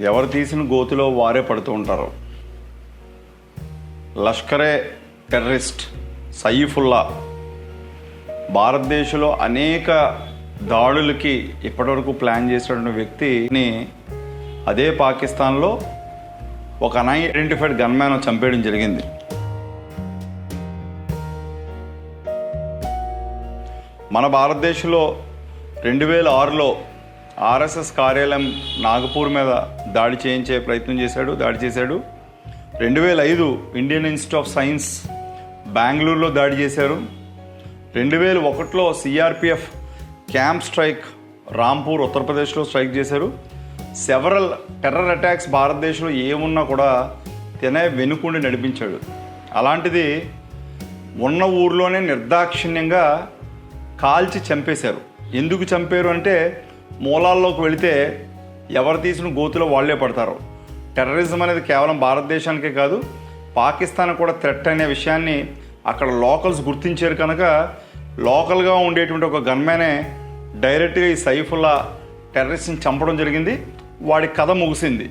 ఎవరు తీసిన గోతిలో వారే పడుతూ ఉంటారు. లష్కరే టెర్రరిస్ట్ సయీఫుల్లా భారతదేశంలో అనేక దాడులకి ఇప్పటివరకు ప్లాన్ చేసినటువంటి వ్యక్తిని అదే పాకిస్తాన్లో ఒక అన్ఐడెంటిఫైడ్ గన్మ్యాన్ చంపేయడం జరిగింది. మన భారతదేశంలో రెండు వేల ఆరులో ఆర్ఎస్ఎస్ కార్యాలయం నాగపూర్ మీద దాడి చేయించే ప్రయత్నం చేశాడు దాడి చేశాడు. రెండు వేల ఐదు ఇండియన్ ఇన్స్టిట్యూట్ ఆఫ్ సైన్స్ బెంగళూరులో దాడి చేశారు. రెండు వేల ఒకటిలో సిఆర్పిఎఫ్ క్యాంప్ స్ట్రైక్ రాంపూర్ ఉత్తరప్రదేశ్లో స్ట్రైక్ చేశారు. సెవరల్ టెర్రర్ అటాక్స్ భారతదేశంలో ఏమున్నా కూడా తినే వెనుకుండి నడిపించాడు. అలాంటిది ఉన్న ఊర్లోనే నిర్దాక్షిణ్యంగా కాల్చి చంపేశారు. ఎందుకు చంపారు అంటే మూలాల్లోకి వెళితే ఎవరు తీసిన గోతులో వాళ్ళే పడతారు. టెర్రరిజం అనేది కేవలం భారతదేశానికే కాదు పాకిస్తాన్ కూడా థ్రెట్ అనే విషయాన్ని అక్కడ లోకల్స్ గుర్తించారు కనుక లోకల్గా ఉండేటువంటి ఒక గన్మ్యానే డైరెక్ట్గా ఈ సైఫుల్లా టెర్రరిస్ట్ని చంపడం జరిగింది. వాడి కథ ముగిసింది.